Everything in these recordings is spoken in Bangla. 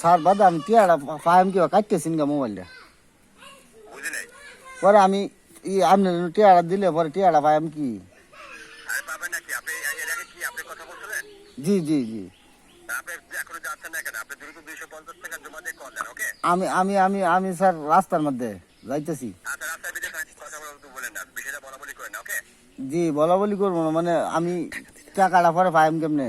স্যার বাদা আমি টিয়াটা পাইম কিবা কাটতেছিন গা মোবাইলটা। পরে আমি ই আপনি টিয়াটা দিলে পরে টিয়াটা পাইম কি? জি জি জি। আমি আমি আমি আমি স্যার রাস্তার মধ্যে যাইতেছি। আচ্ছা জি বলা বলি করব না মানে আমি টাকাটা পরে পাইম কেমনে?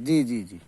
जी जी जी।